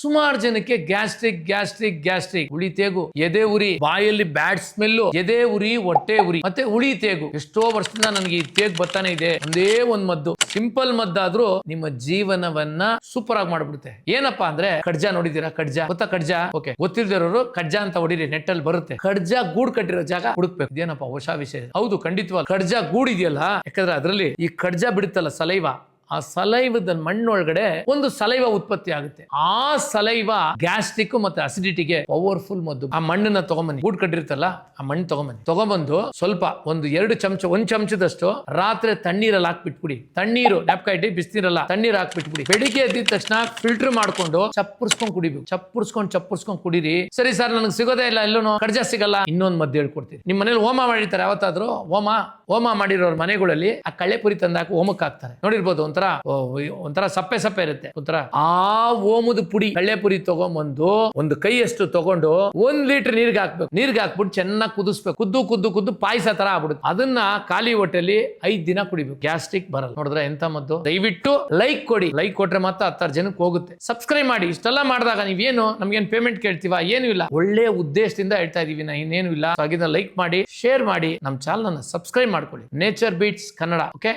ಸುಮಾರು ಜನಕ್ಕೆ gastric gastric gastric. ಹುಳಿ ತೇಗು, ಎದೆ ಉರಿ. ಬಾಯಲ್ಲಿ ಬ್ಯಾಡ್ ಸ್ಮೆಲ್ಲು. ಎದೆ ಉರಿ, ಹೊಟ್ಟೆ ಉರಿ. ಮತ್ತೆ ಹುಳಿ ತೇಗು. ಎಷ್ಟೋ ವರ್ಷದಿಂದ ನನಗೆ ಈ ತೇಗ್ ಬರ್ತಾನೆ ಇದೆ. ಒಂದೇ ಒಂದ್ ಮದ್ದು. ಸಿಂಪಲ್ ಮದ್ದಾದ್ರೂ ನಿಮ್ಮ ಜೀವನವನ್ನ ಸೂಪರ್ ಆಗಿ ಮಾಡ್ಬಿಡುತ್ತೆ. ಏನಪ್ಪಾ ಅಂದ್ರೆ ಕಡ್ಜ ನೋಡಿದೀರಾ ಕಡ್ಜ. ಗೊತ್ತಾ ಕಡ್ಜ? ಓಕೆ. ಗೊತ್ತಿರ್ದಿರೋರು ಕಡ್ಜ ಅಂತ ಹೊಡಿರಿ. ನೆಟ್ ಅಲ್ಲಿ ಬರುತ್ತೆ. ಕಡ್ಜ ಗೂಡ್ ಕಟ್ಟಿರೋ ಜಾಗ ಹುಡುಕ್ಬೇಕು. ಇದೇನಪ್ಪ ಹೊಸ ವಿಷಯ ಹೌದು ಖಂಡಿತವಾಗ ಕಡ್ಜ ಗೂಡ್ ಇದೆಯಲ್ಲ? ಯಾಕಂದ್ರೆ ಅದರಲ್ಲಿ ಈ ಕಡ್ಜ ಬಿಡುತ್ತಲ್ಲ ಸಲೈವ. ಆ ಸಲೈವದ ಮಣ್ಣೊಳಗಡೆ ಒಂದು ಸಲೈವ ಉತ್ಪತ್ತಿ ಆಗುತ್ತೆ. ಆ ಸಲೈವ ಗ್ಯಾಸ್ಟ್ರಿಕ್ ಮತ್ತೆ ಅಸಿಡಿಟಿಗೆ ಪವರ್ಫುಲ್ ಮದ್ದು. ಆ ಮಣ್ಣನ್ನ ತಗೊಂಬನ್ನಿ. ಗೂಡ್ ಕಟ್ಟಿರ್ತಲ್ಲ ಆ ಮಣ್ಣು ತಗೊಂಬನ್ನಿ. ತಗೊಂಬಂದು ಸ್ವಲ್ಪ ಒಂದು ಎರಡು ಚಮಚ, ಒಂದ್ ಚಮಚದಷ್ಟು ರಾತ್ರಿ ತಣ್ಣೀರಲ್ಲಿ ಹಾಕ್ಬಿಟ್ಬಿಡಿ. ತಣ್ಣೀರು ಲ್ಯಾಪ್ಕಾ ಇಟ್ಟು ಬಿಸಿನೀರಲ್ಲ ತಣ್ಣೀರ್ ಹಾಕ್ಬಿಟ್ಬಿಡಿ. ಬೆಳಿಗ್ಗೆ ಎದ್ದಿದ ತಕ್ಷಣ ಫಿಲ್ಟರ್ ಮಾಡ್ಕೊಂಡು ಚಪ್ಪರ್ಸ್ಕೊಂಡ್ ಕುಡಿಬೇಕು. ಚಪ್ಪರ್ಸ್ಕೊಂಡ್ ಚಪ್ಪರ್ಸ್ಕೊಂಡ್ ಕುಡೀರಿ. ಸರಿ ಸರ್, ನನಗೆ ಸಿಗೋದೇ ಇಲ್ಲ ಎಲ್ಲೂ ಕಡ್ಜ ಸಿಗಲ್ಲ. ಇನ್ನೊಂದ್ ಮದ್ದು ಹೇಳ್ಕೊಡ್ತೀನಿ. ನಿಮ್ಮ ಮನೇಲಿ ಹೋಮ ಮಾಡಿರ್ತಾರೆ ಯಾವತ್ತಾದ್ರೂ? ಹೋಮ ಹೋಮ ಮಾಡಿರೋರ್ ಮನೆಗಳಲ್ಲಿ ಆ ಕಳ್ಳೆಪುರಿ ತಂದಾಕ ಹೋಮಕ್ಕೆ ಹಾಕ್ತಾರೆ ನೋಡಿರ್ಬೋದು ಒಂಥರ ಒಂಥರ ಸಪ್ಪೆ ಸಪ್ಪೆ ಇರುತ್ತೆ. ಒಂಥರ ಆ ಓಮದ ಪುಡಿ ಕಳ್ಳೆಪುರಿ ತಗೊಂಬಂದು ಒಂದು ಕೈಯಷ್ಟು ತಗೊಂಡು ಒಂದ್ ಲೀಟರ್ ನೀರ್ಗೆ ಹಾಕ್ಬೇಕು. ನೀರ್ಗೆ ಹಾಕ್ಬಿಟ್ಟು ಚೆನ್ನಾಗಿ ಕುದಿಸ್ಬೇಕು. ಕುದ್ದು ಕುದ್ದು ಕುದ್ದು ಪಾಯಸ ತರ ಆಗ್ಬಿಡುತ್ತೆ. ಅದನ್ನ ಖಾಲಿ ಹೊಟ್ಟೆಲಿ ಐದ್ ದಿನ ಕುಡಿಬೇಕು. ಗ್ಯಾಸ್ಟ್ರಿಕ್ ಬರಲ್ಲ. ನೋಡಿದ್ರೆ ಎಂತ ಮದ್ದು? ದಯವಿಟ್ಟು ಲೈಕ್ ಕೊಡಿ. ಲೈಕ್ ಕೊಟ್ರೆ ಮಾತ್ರ ಹತ್ತಾರು ಜನಕ್ಕೆ ಹೋಗುತ್ತೆ. ಸಬ್ಸ್ಕ್ರೈಬ್ ಮಾಡಿ. ಇಷ್ಟೆಲ್ಲ ಮಾಡಿದಾಗ ನೀವೇನು ನಮ್ಗೇನು ಪೇಮೆಂಟ್ ಕೇಳ್ತೀವ? ಏನು ಇಲ್ಲ. ಒಳ್ಳೆ ಉದ್ದೇಶದಿಂದ ಹೇಳ್ತಾ ಇದೀವಿ ನಾ ಇನ್ನೇನು ಇಲ್ಲ. ಹಾಗಿದ್ರೆ ಲೈಕ್ ಮಾಡಿ, ಶೇರ್ ಮಾಡಿ. ನಮ್ಮ ಚಾನಲ್ ಸಬ್ಸ್ಕ್ರೈಬ್ ಮಾಡ್ಕೊಳ್ಳಿ. Nature Beats Kannada. ಓಕೆ?